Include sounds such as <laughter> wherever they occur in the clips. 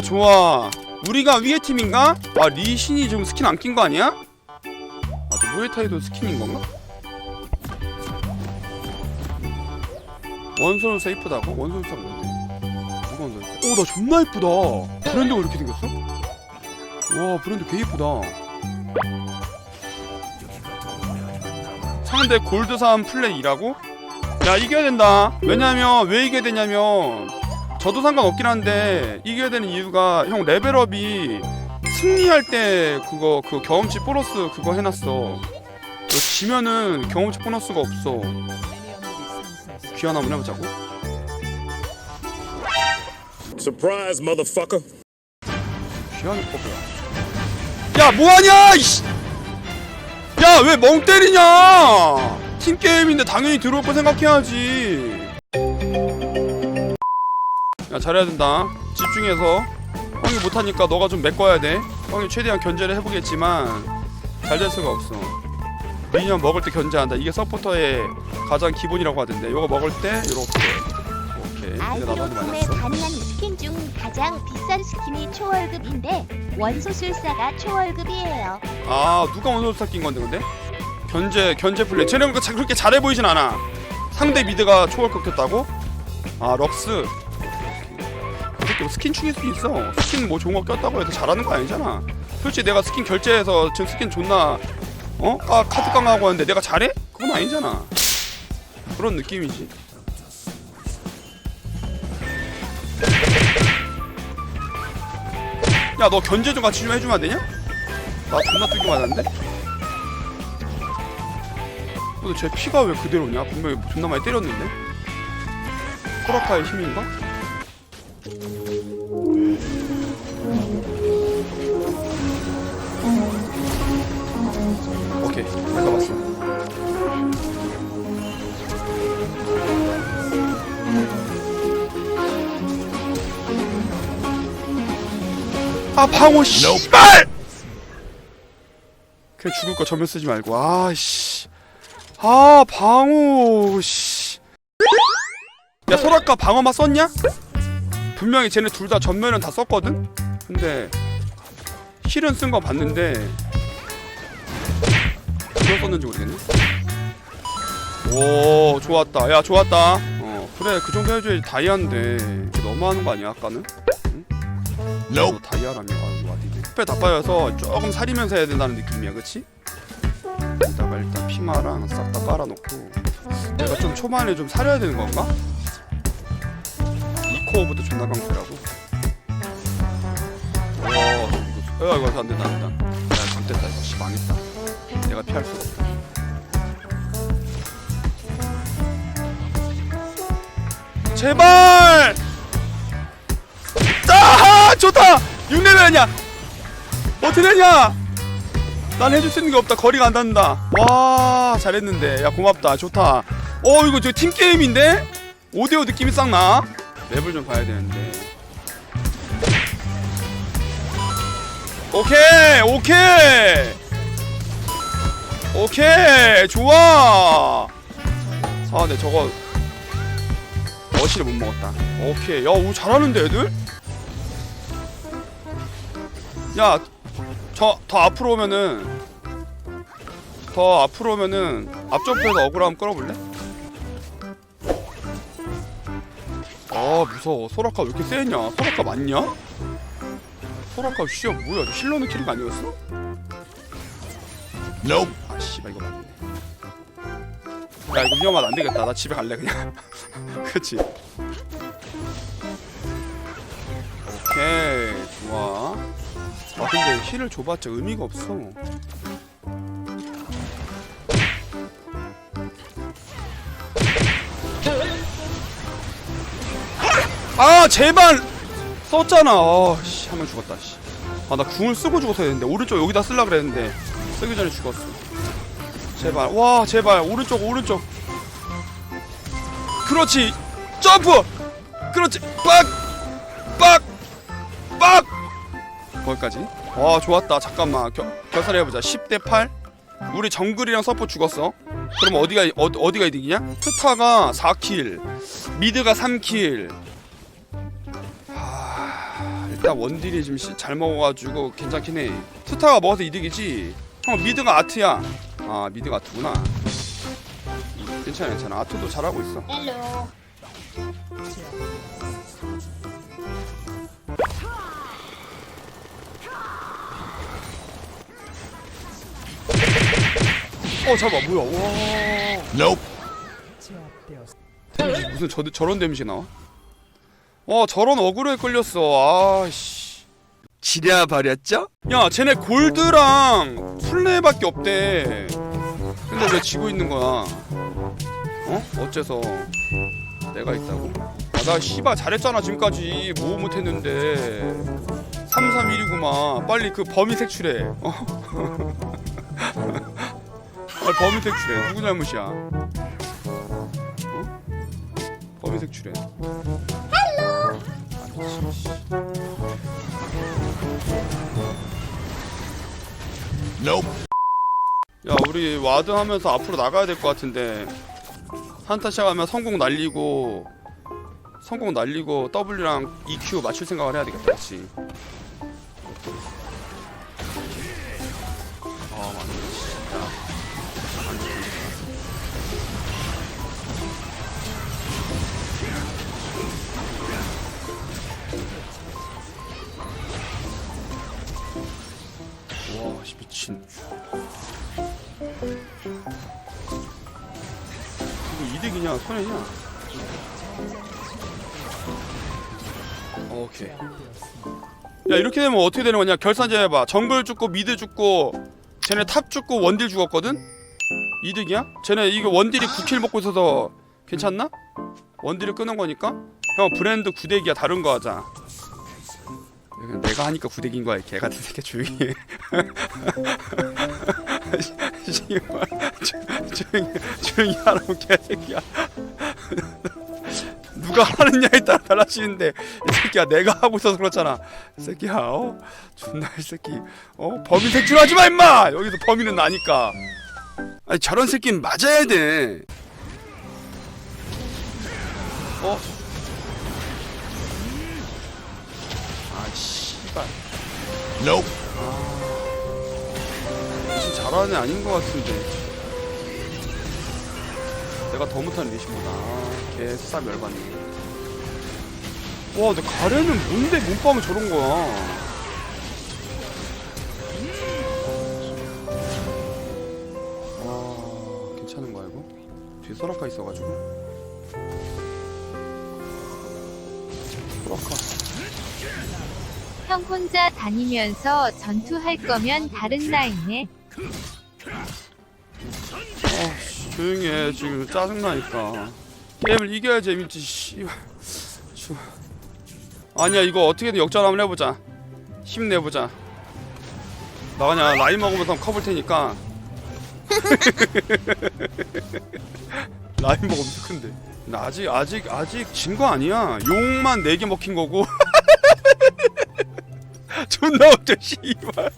아 좋아 우리가 위에 팀인가? 아 리신이 지금 스킨 안 낀 거 아니야? 아저 무에타이도 스킨인 건가? 원소는 세이프다고? 원소는 딱 뭔데? 누가 원소였어? 오나 존나 이쁘다 브랜드가 이렇게 생겼어? 와 브랜드 개 이쁘다 상대 골드3 플레이라고? 야 이겨야 된다 왜냐면 왜 이겨야 되냐면 저도 상관없긴 한데 이겨야 되는 이유가 형 레벨업이 승리할 때 그거 그 경험치 보너스 그거 해놨어. 너 지면은 경험치 보너스가 없어. 귀환 한번 해보자고. Surprise, motherfucker. 귀환이 뽑아 야 뭐하냐 이씨! 야왜 멍 때리냐! 팀게임인데 당연히 들어올 거 생각해야지 야 잘해야 된다. 집중해서. 형이 못하니까 너가 좀 메꿔야 돼. 형이 최대한 견제를 해보겠지만 잘 될 수가 없어. 미니언 먹을 때 견제한다. 이게 서포터의 가장 기본이라고 하던데. 이거 먹을 때 이렇게. 오케이 이제 나도 아이디로 한대 구매 맞았어. 가능한 스킨 중 가장 비싼 스킨이 초월급인데 원소술사가 초월급이에요. 아 누가 원소스타 낀 건데 근데? 견제 견제 플레이. 쟤는 그- 그렇게 잘해 보이진 않아. 상대 미드가 초월급 켰다고? 아 럭스 그뭐 스킨 충일 수 있어 스킨 뭐 좋은 거 꼈다고 해서 잘하는 거 아니잖아 솔직히 내가 스킨 결제해서 지금 스킨 존나 어? 아, 카드 강하고 하는데 내가 잘해? 그건 아니잖아 그런 느낌이지 야 너 견제 좀 같이 좀 해주면 안 되냐? 나 존나 뜨기 맞았는데? 근데 제 피가 왜 그대로냐? 분명히 존나 많이 때렸는데? 소라카의 힘인가? 아 방어 씨발! 그냥 죽을 거 전면 쓰지 말고 아씨 아 방어 씨. 야 소라카 방어막 썼냐? 분명히 쟤네 둘 다 전면은 다 썼거든? 근데 힐은 쓴 거 봤는데 누가 썼는지 모르겠네 오 좋았다 야 좋았다 어 그래 그 정도 해줘야지 다이아인데 너무하는 거 아니야 아까는? 응? 너 다이아라며. 아이고 와디네 스페 다 빠져서 조금 사리면서 해야 된다는 느낌이야 그치? 여기다가 일단 피마랑 싹다 깔아놓고. 내가 좀 초반에 좀 사려야 되는 건가? 2코어부터 존나 강세라고? 와 이거 야 이거 안 된다 안 된다. 야 잘됐다 이거. 씨 망했다. 내가 피할 수가 없다. 제발 아 좋다. 6레벨 아니야. 어떻게 되냐? 난 해줄 수 있는 게 없다. 거리가 안 닿는다. 와 잘했는데. 야 고맙다. 좋다. 어 이거 저 팀게임인데? 5대5 느낌이 싹 나. 맵을 좀 봐야 되는데. 오케이 오케이. 오케이 좋아. 아 근데 저거 어시를 못 먹었다. 오케이. 야오 잘하는데 애들 야 저 더 앞으로 오면은 더 앞으로 오면은 어그로 한번 끌어볼래? 아 무서워 소라카 왜 이렇게 세냐 소라카 맞냐? 소라카 씨야 뭐야 저 실러는 키링 아니었어? Nope. 아 씨발 이거 맞네 야 이거 위험하다 안 되겠다 나 집에 갈래 그냥 <laughs> 그치 오 아 근데 힐을 줘봤자 의미가 없어. 아 제발! 썼잖아. 아씨 한 명 죽었다 씨 아나 궁을 쓰고 죽었어야 했는데 오른쪽 여기다 쓸라 그랬는데 쓰기 전에 죽었어. 제발. 와 제발. 오른쪽 오른쪽. 그렇지. 점프! 그렇지. 빡빡빡 거기까지. 와 좋았다. 잠깐만. 겨, 결산해보자. 10대 8 우리 정글이랑 서포 죽었어. 그럼 어디가 어, 어디가 이득이냐? 스타가 4킬. 미드가 3킬. 하... 일단 원딜이 지금 시- 잘 먹어가지고 괜찮긴 해. 투타가 먹어서 이득이지? 형 미드가 아트야. 아 미드가 아트구나. 괜찮아 괜찮아. 아트도 잘하고 있어. 헬로. 어 잠깐 뭐야 와 Nope. 데미지 무슨 저, 저런 데미지 나와? 와 저런 어그로에 끌렸어 아씨 지려 버렸죠? 야 쟤네 골드랑 플레이밖에 없대 근데 왜 지고 있는 거야 어? 어째서 내가 있다고? 아, 나 씨발 잘했잖아 지금까지 뭐 못했는데 331이구만 빨리 그 범위 색출해 어? <laughs> 아, 범위 색출해. 누구 잘못이야? 범위 색출해. Nope. 야 우리 와드 하면서 앞으로 나가야 될 것 같은데. 한타 시작하면 성공 날리고 성공 날리고 W랑 EQ 맞출 생각을 해야 되겠다 아 미친 이거 이득이냐 손해냐? 오케이. 야 이렇게 되면 어떻게 되는 거냐? 결산제 해봐. 정글 죽고 미드 죽고 쟤네 탑 죽고 원딜 죽었거든? 이득이야? 쟤네 이거 원딜이 9킬 먹고 있어서 괜찮나? 원딜을 끄는 거니까? 형 브랜드 구대기야. 다른 거 하자 내가 하니까 구대기인 거야 개 같은 새끼 조용히 해. <laughs> 조용히 조용히 하라고 개새끼야. 누가 하느냐에 따라 달라지는데 이 새끼야 내가 하고 있어서 그렇잖아. 이 새끼야 어? 존나 이 새끼 어? 범인 색출하지 마 임마! 여기서 범인은 나니까. 아니 저런 새끼는 맞아야 돼. 어? 씨발 Nope. 무슨 잘하는 애 아닌 것 같은데. 내가 더 못하는 리시구나 아, 개쌉 열받네. 와 근데 가래는 뭔데 몸빵은 저런 거야? 와 괜찮은 거야 이거? 뒤에 소라카 있어가지고. 소라카 형 혼자 다니면서 전투할 거면 다른 라인에. 아씨 조용히 해. 지금 짜증나니까. 게임을 이겨야 재밌지 씨발. 주- 아니야 이거 어떻게든 역전 한번 해보자. 힘내보자. 나 그냥 라인 먹으면서 커볼 테니까. <laughs> 라인 먹으면서 큰데. 나 아직 아직 아직 진 거 아니야. 용만 4개 먹힌 거고 <laughs> 존나 웃겨 씨발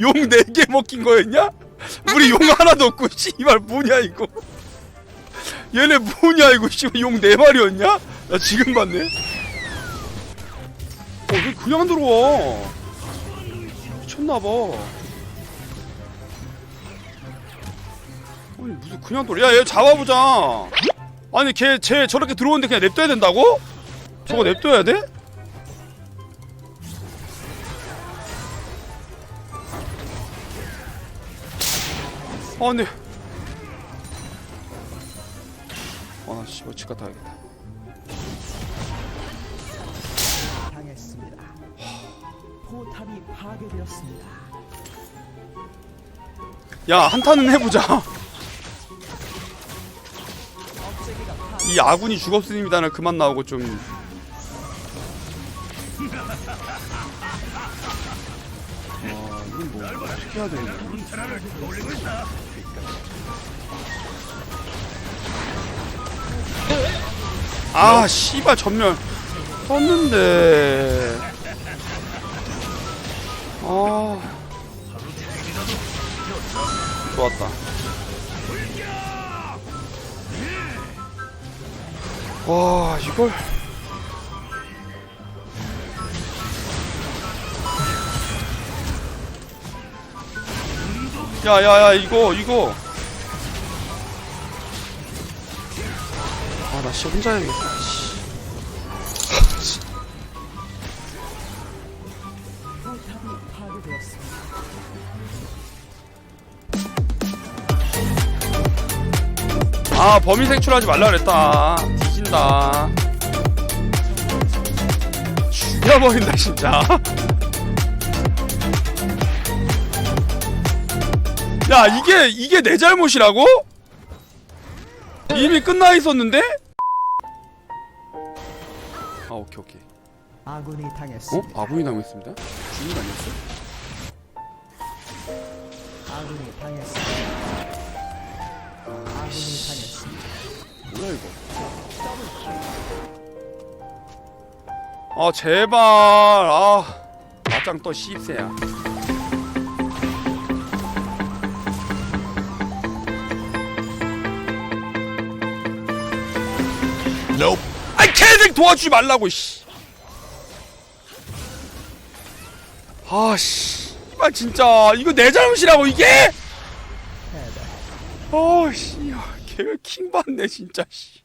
용 4개 먹힌 거였냐? 우리 용 하나도 없고 씨발 뭐냐 이거 얘네 뭐냐 이거 씨발 용 네 마리였냐? 나 지금 봤네 어왜 그냥 들어와 미쳤나봐 아니 무슨 그냥 들어 야얘 잡아보자 아니 걔 쟤 저렇게 들어오는데 그냥 냅둬야 된다고? 저거 냅둬야 돼? 아 근데 아 씨발 집 갔다 와야겠다 당했습니다. 포탑이 파괴되었습니다. 야 한타는 해보자 이 아군이 죽었습니다는 그만 나오고 좀 이건 뭐 어떻게 해야 되는? 아, 씨발 전멸 썼는데. 아. 좋았다. 와, 이걸 야야야 이거 이거. 아나 씨 혼자 해야겠다. 씨. 아 범위 색출하지 말라 그랬다. 뒤진다. 죽여버린다 진짜 야 이게 이게 내 잘못이라고? 이미 끝나 있었는데? 아 오케이 오케이 아군이 어? 당했습니다. 아군이 당했습니다 주인 아니었어? 아군이 당했습니다. 아군이 당했습니다. 뭐야 이거 아 제발 아 맞짱 또 씹새야 Nope. 아이 개색 도와주지 말라고 씨. 아씨 이발 진짜 이거 내 잘못이라고 이게? 어씨 개킹 받네 진짜 씨.